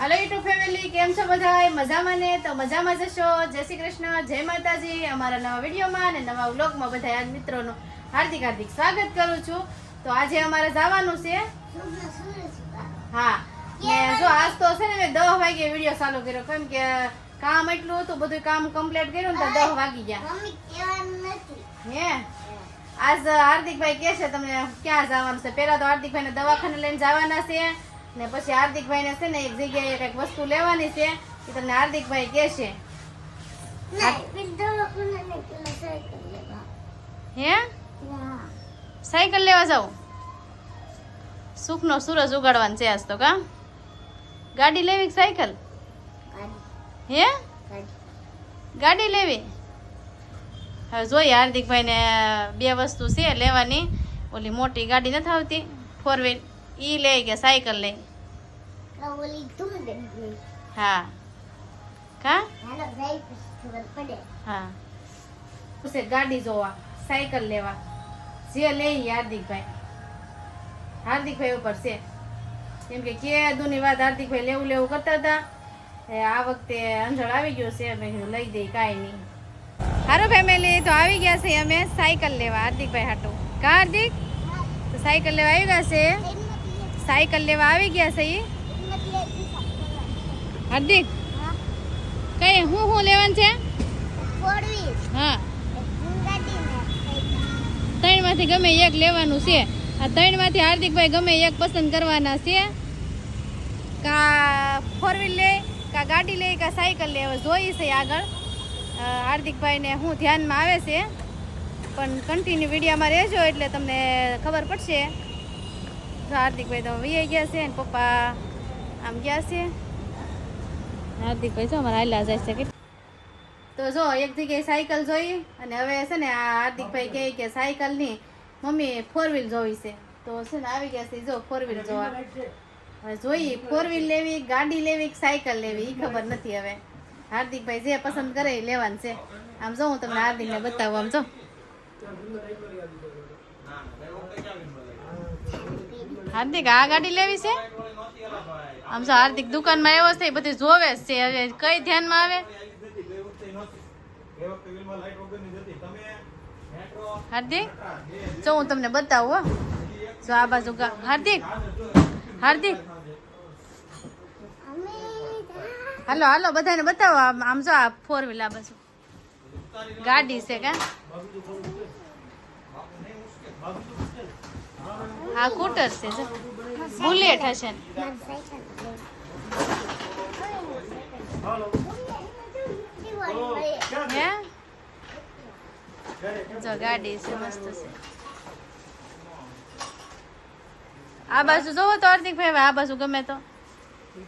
હાલો YouTube family કેમ છો બધા મજામાં ને? તો મજામાં જશો. જય શ્રી કૃષ્ણ જય માતાજી. અમારા નવા વિડીયોમાં અને નવા વ્લોગમાં બધા આજ મિત્રોનું હાર્દિક હાર્દિક સ્વાગત કરું છું. તો આજે અમારે જવાનું છે. હા. ને જો આજ તો છે ને મેં દસ વાગે વીડિયો ચાલુ કર્યો. કેમ કે કામ એટલું હતું બધું કામ કમ્પ્લીટ કર્યું ને તો દસ વાગી ગયા. હે? આજ હાર્દિકભાઈ કહે છે તમને ક્યાં જવાનું છે? પહેલાં તો હાર્દિકભાઈને દવાખાને લઈને જવાના છે. ને પછી હાર્દિકભાઈને છે ને એક જગ્યાએ કંઈક વસ્તુ લેવાની છે એ તમને હાર્દિકભાઈ કહે છે હે? સાયકલ લેવા જાવ સુખનો સૂરજ ઉગાડવાનો છે આજ તો કા? ગાડી લેવી કે સાયકલ? હે? ગાડી. લેવી? હવે જોઈએ હાર્દિકભાઈને બે વસ્તુ છે લેવાની. ઓલી મોટી ગાડી નથી આવતી? ફોર વ્હીલ ઈ લે કે સાયકલ લે? હા કા હા છે ગાડી જોવા સાયકલ લેવા જે લે ઈ હાર્દિકભાઈ હાર્દિકભાઈ ઉપર છે કેમ કે કેદુની વાત હાર્દિકભાઈ લેવું લેવું કરતા હતા એ આ વખતે અંજળ આવી ગયો છે મેં કીધું લઈ દઈ કાંઈ નહીં હારો ફેમિલી તો આવી ગયા છે અમે સાયકલ લેવા હાર્દિકભાઈ હાટું કા હાર્દિક તો સાયકલ લેવા આવી ગયા છે સાયકલ લેવા આવી ગયા છે ઈ હાર્દિક? કઈ હું હું લેવાનું છે? હા. ત્રણમાંથી ગમે એક લેવાનું છે. આ ત્રણમાંથી હાર્દિકભાઈ ગમે એક પસંદ કરવાના છે. કા ફોર વ્હીલ લે કા ગાડી લે કા સાયકલ લે હવે જોઈ છે આગળ. હાર્દિકભાઈને હું ધ્યાનમાં આવે છે. પણ કન્ટિન્યુ વિડીયોમાં રહેજો એટલે તમને ખબર પડશે. હાર્દિકભાઈ તો વી ગયા છે ને પપ્પા આમ ગયા છે. હાર્દિકભાઈ જો, અમારા જાય છે તો જો એક જગ્યાએ સાયકલ જોઈ અને હવે છે ને આ હાર્દિકભાઈ કહે કે સાયકલની મમ્મી ફોર વ્હીલ જોવી છે. તો છે ને આવી ગયા છે, જો ફોર વ્હીલ જોવા. જોઈએ ફોર વ્હીલ લેવી, ગાડી લેવી સાયકલ લેવી એ ખબર નથી હવે. હાર્દિકભાઈ જે પસંદ કરે એ લેવાનું છે. આમ જો, હું તમને હાર્દિકને બતાવું, આમ જો. હાર્દિક, આ ગાડી લેવી છે? આમ જો હાર્દિક દુકાનમાં આવ્યો છે, એ બધું જોવે છે, હવે કઈ ધ્યાનમાં આવે? હાર્દિક? જો હું તમને બતાવું જો આ બાજુ હાર્દિક? હાર્દિક? હાલો હાલો, બધાને બતાવો. આમ જો આ ફોર વ્હીલ આ બાજુ. ગાડી છે કા? આ સ્કૂટર છે બુલેટ હશે ને. હે જો ગાડી છે, મસ્ત છે. આ બાજુ જોવો તો હાર્દિક ભાઈ, હવે આ બાજુ ગમે તો.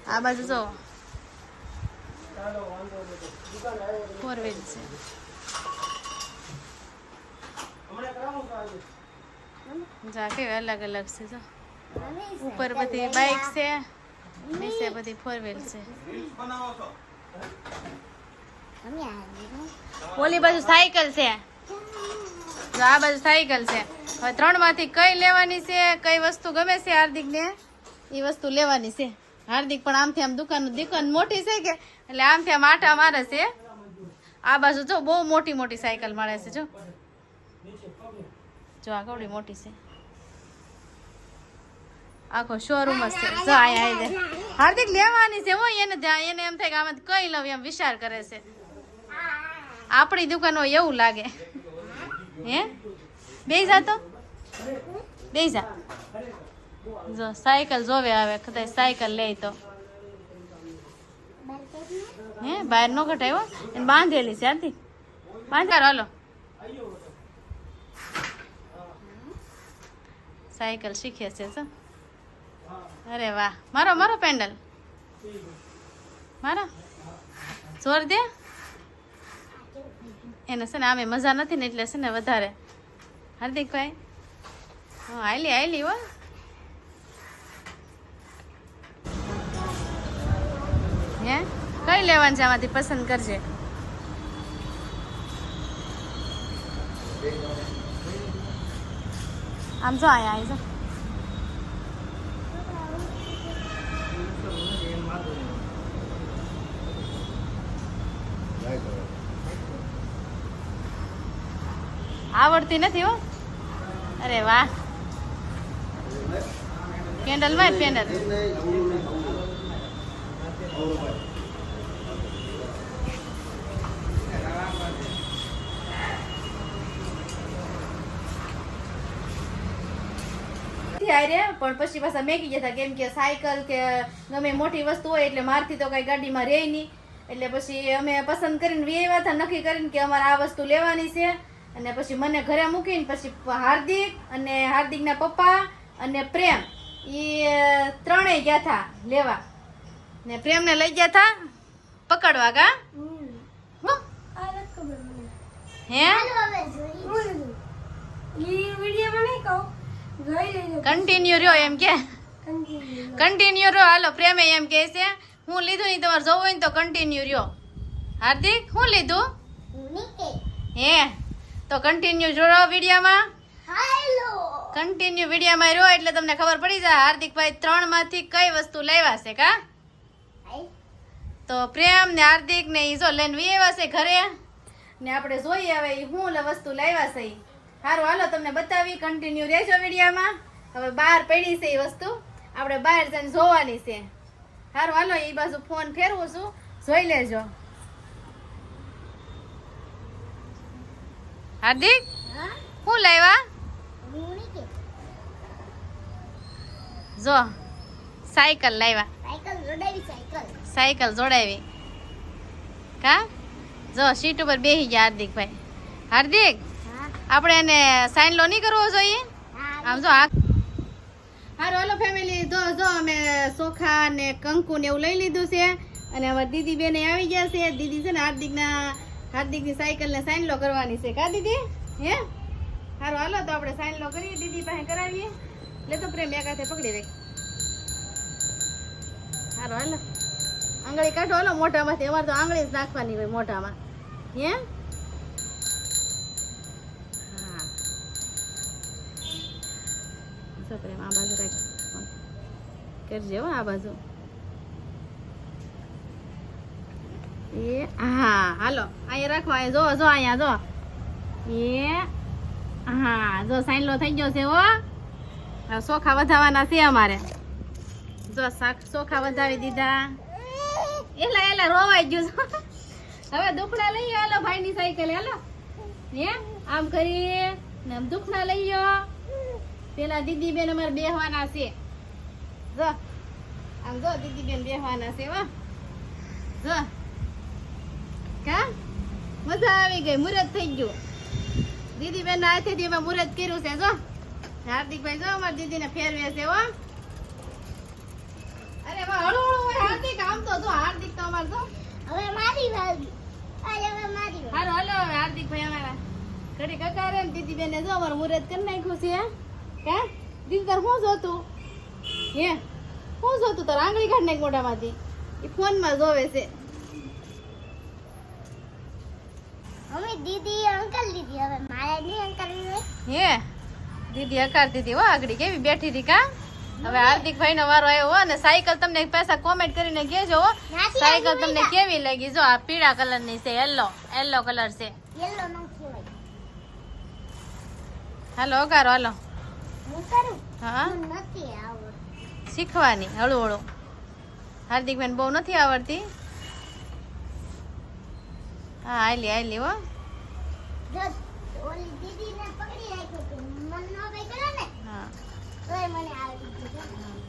આ બાજુ જોવો. ફોર વ્હીલ છે. જા, કેવી અલગ અલગ છે, જો. ઉપર બધી બાઇક છે, નીચે બધી ફોર વ્હીલ છે. ઓલી બાજુ સાયકલ છે. જો આ બાજુ સાયકલ છે. હવે ત્રણમાંથી કઈ લેવાની છે, કઈ વસ્તુ ગમે છે હાર્દિક ને એ વસ્તુ લેવાની છે. હાર્દિક પણ આમથી આમ દુકાન દુકાન મોટી છે કે? એટલે આમથી આમ આટા મારે છે. આ બાજુ જો બહુ મોટી મોટી સાયકલ મળે છે, જો. જો આ કવડી મોટી છે. આખો શોરૂમ જ છે. જો આવી દે હાર્દિક લેવાની છે, હોય એને એને એમ થાય કે આમાં કઈ લઉં એમ વિચાર કરે છે. આપણી દુકાન હોય એવું લાગે. હે? બે જા તો. બે જા. સાયકલ જોવે આવે, કદાચ સાયકલ લે તો. હે? બહાર નો કઢાયો એને બાંધેલી છે, આથી. બાંધાર હાલો. સાયકલ શીખે છે, જો. અરે વાહ. મારો મારો પેન્ડલ. મારો? જોર દે. એને છે ને આમે મજા નથી ને એટલે છે ને વધારે. હાર્દિકભાઈ હા, આયલી આયલી હો. હે? કઈ લેવાનું છે આમાંથી પસંદ કરજે? આમ જો આયા આવી જો. આવડતી નથી હો. અરે વાહ. પેન્ડલમાં પેન્ડલ પણ પછી પાછા મેકી ગયા હતા કેમ કે સાયકલ કે ગમે મોટી વસ્તુ હોય એટલે મારથી તો કઈ ગાડીમાં રહે નહીં. એટલે પછી અમે પસંદ કરીને વેવા હતા નક્કી કરીને કે અમારે આ વસ્તુ લેવાની છે. અને પછી મને ઘરે મૂકીને પછી હાર્દિક અને હાર્દિકના પપ્પા અને પ્રેમ. એ ત્રણેય ગયા હતા લેવા. ને પ્રેમને લઈ ગયા હતા પકડવા કા હે. કન્ટિન્યુ રહ્યો એમ કે. કન્ટિન્યુ રહ્યો. હાલો પ્રેમે એમ કહે છે હું લીધું નહીં તમારે જવું હોય ને તો કન્ટિન્યુ રહ્યો. હાર્દિક હું લીધું? હે? તો કન્ટિન્યુ જોડો વિડીયોમાં. કન્ટિન્યુ વિડીયોમાં રહ્યો એટલે તમને ખબર પડી જાય હાર્દિકભાઈ ત્રણમાંથી કઈ વસ્તુ લેવા છે કા? તો પ્રેમ ને હાર્દિક ને ઈ જો લઈને આવ્યા છે ઘરે. ને આપણે જોઈએ હવે ઈ હું લે વસ્તુ લાવ્યા છે સારું હાલો તમને બતાવી કન્ટિન્યુ રહેજો વિડીયોમાં. હવે બહાર પડી છે એ વસ્તુ. આપણે બહાર જઈને જોવાની છે. સારું હાલો એ બાજુ ફોન ફેરવું છું. જોઈ લેજો. હાર્દિક? શું લાવ્યા જો સાયકલ લાવ્યા સાયકલ જોડાવી કા? જો સીટ ઉપર બેસી ગયા હાર્દિકભાઈ. હાર્દિક આપણે એને સાઈન લો નહીં કરવો જોઈએ? આમ જો આ હારું હાલો ફેમિલી જો જો અમે સોખા ને કંકુ ને એવું લઈ લીધું છે. અને અમારી દીદી બેને આવી ગયા છે. દીદી છે ને હાર્દિકના હાર્દિકની સાયકલ ને સાઈન લો કરવાની છે. કા દીદી? હે? સારું હાલો, તો આપણે સાઈન લો કરીએ, દીદી પાસે કરાવીએ. લે તો પ્રેમ, એક હાથે પકડી રાખ. સારું હાલો. આંગળી કાઢો, હાલો, મોઢામાંથી. અમારે તો આંગળી જ નાખવાની હોય મોઢામાં. હે? હા. પ્રેમ, આ બાજુ રાખ. કરજે હો, આ બાજુ. એ હા હાલો અહીંયા રાખો અહીંયા જો જો અહીંયા જો એ હા જો સાઈન થઈ ગયો છે, હો. હવે ચોખા વધારવાના છે અમારે. જો ચોખા વધાવી દીધા. એલા એલા, રોવાઈ ગયું. હવે દુખડા લઈએ હાલો, ભાઈની સાયકલ, હાલો. હે, આમ કરી ને આમ દુખડા લઈ ગયો પેલા દીદી બેન અમારે બેહવાના છે. જો, આમ જો દીદી બેન બેહવાના છે, હો. જો. કા? મજા આવી ગઈ મુરત થઈ ગયું. દીદી બેન હાથે એમાં મુરત કર્યું છે જો. હાર્દિકભાઈ જો અમારી દીદીને ફેરવે છે હો. અરે વાહ હળુ હળુ હોય હાર્દિક આમ તો જો હાર્દિક તો અમાર જો. હારો હાલો હવે હાર્દિકભાઈ અમારા ઘડી કકારે ને દીદી બેને જો અમારું મુરત કરી નાખ્યું છે કા? દીદી તાર શું જોતું? હે? શું જોતું? તાર આંગળી કાઢ નાખ મોઢામાંથી. એ ફોનમાં જોવે છે. દીદી અંકલ દીદી હવે મારે નહીં અંકલ હે? દીદી હકારતી હતી હો આગળ. કેવી બેઠી હતી કા? હવે હાર્દિકભાઈ નો વારો આવ્યો અને સાયકલ તમને પૈસા કોમેન્ટ કરીને કહેજો સાયકલ તમને કેવી લાગી? જો આ પીળા કલરની છે યલો યલો કલર છે. હાલો હકારો હાલો. હા નથી શીખવાની હળુ હળુ હાર્દિકભાઈ બહુ નથી આવડતી? હા આયલી આયલી હો. જો ઓલી દીદીને પકડી રાખ્યો તો મન નો કઈ કરે ને? હા. તોય મને આવડી ગયું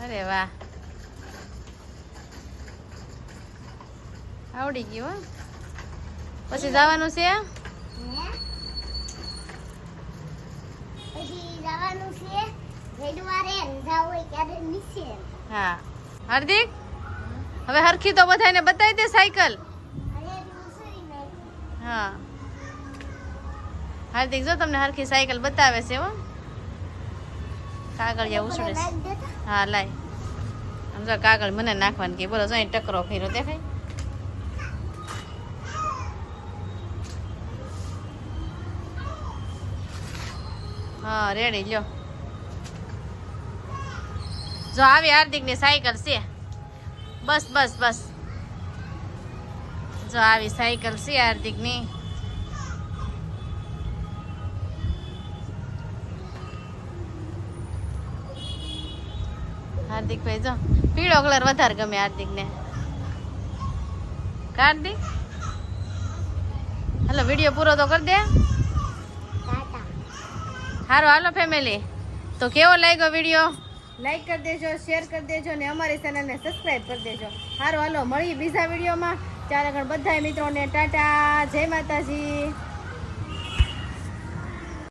અરે વાહ. આવડી ગયું હો. પછી જવાનું છે? પછી જવાનું છે. વેડવારે અંધા હોય ત્યારે નીચે. હા. હાર્દિક? હવે હરખી તો બધાને બતાવી દે સાયકલ. હા. હાર્દિક, જો તમને હરખી સાયકલ બતાવે છે હો. કાગળ જેવું ઉછળે હા, લાય. સમજો કાગળ મને નાખવાની કે બોલો, જો ટકરો ફેરો દેખાય. હા રેડી લ્યો. જો આવી હાર્દિકની સાયકલ છે. બસ બસ બસ. જો આવી સાયકલ છે હાર્દિકની. હાર્દિકભાઈ જો પીળો કલર વધારે ગમે હાર્દિકને. હાર્દિક? હાલો વીડિયો પૂરો તો કરી દે. હારો હાલો ફેમિલી. તો કેવો લાગ્યો વીડિયો? લાઈક કરી દેજો શેર કરી દેજો અને અમારી ચેનલને સબસ્ક્રાઈબ કરી દેજો. સારું હાલો, મળીએ બીજા વિડીયોમાં. ત્યારે આગળ બધા મિત્રોને, ટાટા, જય માતાજી.